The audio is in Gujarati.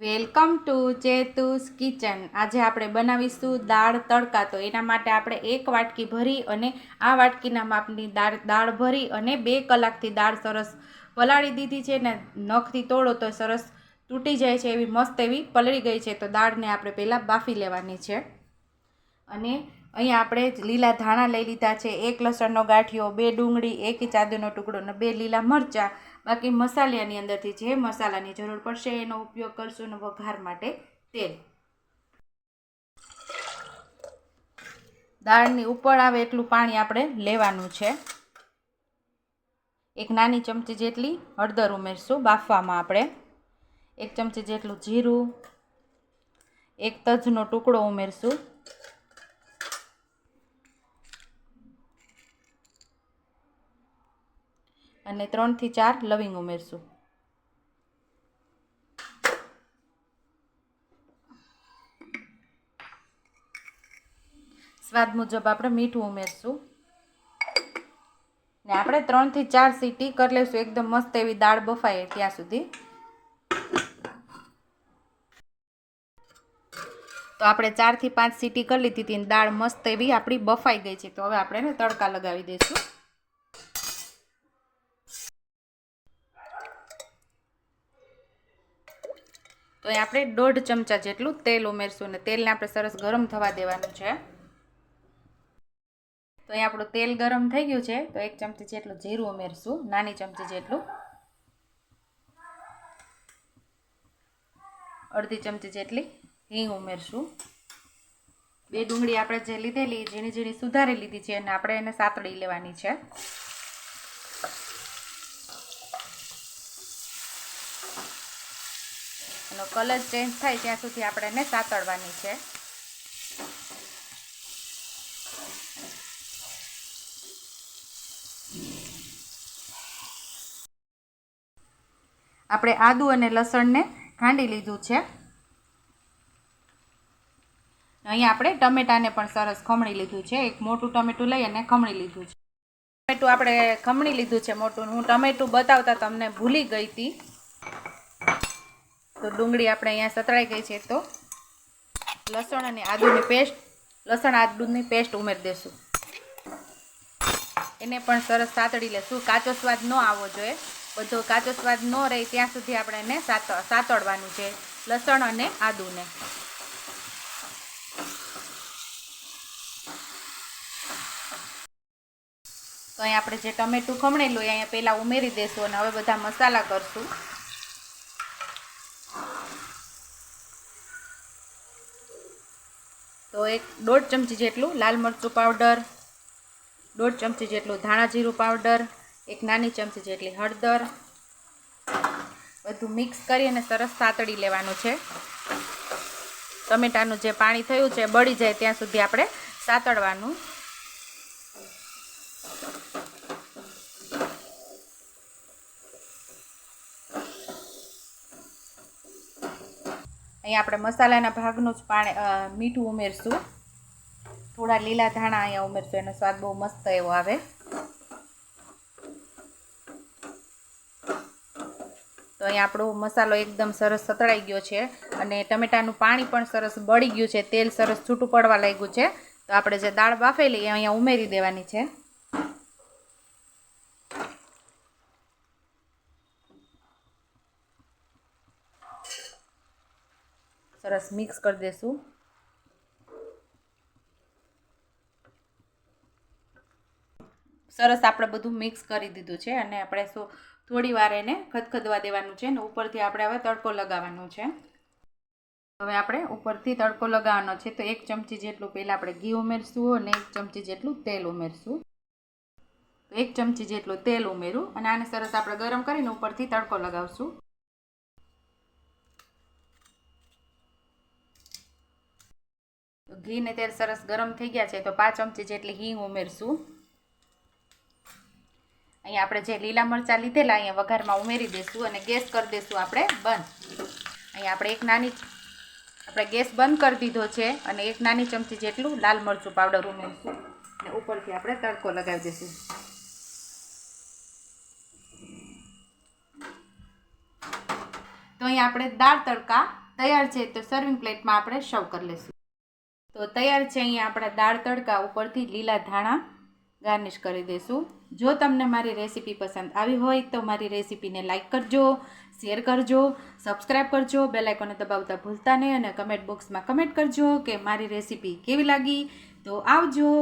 Welcome to ચેતુસ kitchen. આજે આપણે બનાવીશું દાળ તડકા. તો એના માટે આપણે એક વાટકી ભરી અને આ વાટકીના માપની દાળ દાળ ભરી અને બે કલાકથી દાળ સરસ પલાળી દીધી છે ને નખથી તોડો તો સરસ તૂટી જાય છે એવી મસ્ત એવી પલળી ગઈ છે. તો દાળને આપણે પહેલાં બાફી લેવાની છે. અને અહીંયા આપણે લીલા ધાણા લઈ લીધા છે. એક લસણનો ગાંઠિયો, બે ડુંગળી, એક ઇંચ આદુનો ટુકડો અને બે લીલા મરચાં. બાકી મસાલાની અંદરથી જે મસાલાની જરૂર પડશે એનો ઉપયોગ કરશું અને વઘાર માટે તેલ. દાળની ઉપર આવે એટલું પાણી આપણે લેવાનું છે. એક નાની ચમચી જેટલી હળદર ઉમેરશું બાફવામાં આપણે. એક ચમચી જેટલું જીરું. એક તજનો ટુકડો ઉમેરશું. અને ત્રણથી ચાર લવિંગ ઉમેરશું. સ્વાદ મુજબ આપણે મીઠું ઉમેરશું. ને આપણે ત્રણથી ચાર સીટી કરી લઈશું. એકદમ મસ્ત એવી દાળ બફાય ત્યાં સુધી. તો આપણે ચારથી પાંચ સીટી કરી લીધી હતી દાળ મસ્ત એવી આપણી બફાઈ ગઈ છે. તો હવે આપણે તડકા લગાવી દઈશું. તો એ આપણે દોઢ ચમચા જેટલું તેલ ઉમેરશું અને તેલને આપણે સરસ ગરમ થવા દેવાનું છે. તો અહીં આપણું તેલ ગરમ થઈ ગયું છે, તો એક ચમચી જેટલું જીરું ઉમેરશું, નાની ચમચી જેટલું. અડધી ચમચી જેટલી હિંગ ઉમેરશું. બે ડુંગળી આપણે જે લીધેલી, ઝીણી ઝીણી સુધારી લીધી છે અને આપણે એને સાતળી લેવાની છે. એનો કલર ચેન્જ થાય ત્યાં સુધી આપણે એને સાતળવાની છે. આપણે આદુ અને લસણને ખાંડી લીધું છે. અહીંયા આપણે ટમેટાને પણ સરસ ખમણી લીધું છે. એક મોટું ટમેટું લઈ અને ખમણી લીધું છે. ટમેટું આપણે ખમણી લીધું છે મોટું. હું ટમેટું બતાવતા તમને ભૂલી ગઈ હતી. તો ડુંગળી આપણે અહીંયા સતળાઈ ગઈ છે તો લસણ અને આદુની પેસ્ટ, લસણ આદુની પેસ્ટ ઉમેરી દેશું. એને પણ સરસ સાતળી લેશું. કાચો સ્વાદ ન આવવો જોઈએ. બધો કાચો સ્વાદ ન રહે ત્યાં સુધી આપણે એને સાત, સાતળવાનું છે, લસણ અને આદુને. તો અહીંયા આપણે જે ટમેટું ખમણેલું એ અહીંયા પહેલાં ઉમેરી દઈશું અને હવે બધા મસાલા કરશું. તો એક દોઢ ચમચી જેટલું લાલ મરચું પાવડર, દોઢ ચમચી જેટલું ધાણા જીરું પાવડર, એક નાની ચમચી જેટલી હળદર, બધું મિક્સ કરી અને સરસ સાતળી લેવાનું છે. ટમેટાનું જે પાણી થયું છે બળી જાય ત્યાં સુધી આપણે સાતળવાનું અહીંયા આપણે મસાલાના ભાગનું જ પાણી મીઠું ઉમેરશું. થોડા લીલા ધાણા અહીંયા ઉમેરશું, એનો સ્વાદ બહુ મસ્ત એવો આવે. તો અહીંયા આપણો મસાલો એકદમ સરસ સતળાઈ ગયો છે અને ટમેટાનું પાણી પણ સરસ બળી ગયું છે, તેલ સરસ છૂટું પડવા લાગ્યું છે. તો આપણે જે દાળ બાફેલી એ અહીંયા ઉમેરી દેવાની છે. સરસ મિક્સ કરી દઈશું સરસ આપણે બધું મિક્સ કરી દીધું છે અને આપણે શું થોડી વાર એને ખદખદવા દેવાનું છે ને ઉપરથી આપણે હવે તડકો લગાવવાનો છે. હવે આપણે ઉપરથી તડકો લગાવવાનો છે તો એક ચમચી જેટલું પહેલાં આપણે ઘી ઉમેરશું અને એક ચમચી જેટલું તેલ ઉમેરશું. એક ચમચી જેટલું તેલ ઉમેરું અને આને સરસ આપણે ગરમ કરીને ઉપરથી તડકો લગાવશું. ઘી ને તેલ સરસ ગરમ થઈ ગયા છે, તો પાંચ ચમચી જેટલી હિંગ ઉમેરશું. અહીંયા આપણે જે લીલા મરચાં લીધેલા અહીંયા વઘારમાં ઉમેરી દઈશું અને ગેસ કરી દઈશું આપણે બંધ. અહીંયા આપણે એક નાની, આપણે ગેસ બંધ કરી દીધો છે અને એક નાની ચમચી જેટલું લાલ મરચું પાવડર ઉમેરીશું. અને ઉપરથી આપણે તડકો લગાવી દઈશું તો અહીંયા આપણે દાળ તડકા તૈયાર છે, તો સર્વિંગ પ્લેટમાં આપણે સર્વ કરી લઈશું તો તૈયાર છે અહીંયા આપણા દાળ તડકા ઉપરથી લીલા ધાણા ગાર્નિશ કરી દઈશું. જો તમને મારી રેસીપી પસંદ આવી હોય તો મારી રેસીપીને લાઇક કરજો, શેર કરજો સબસ્ક્રાઈબ કરજો બેલાઇકોને દબાવતા ભૂલતા નહીં અને કમેન્ટ બોક્સમાં કમેન્ટ કરજો કે મારી રેસીપી કેવી લાગી. તો આવજો.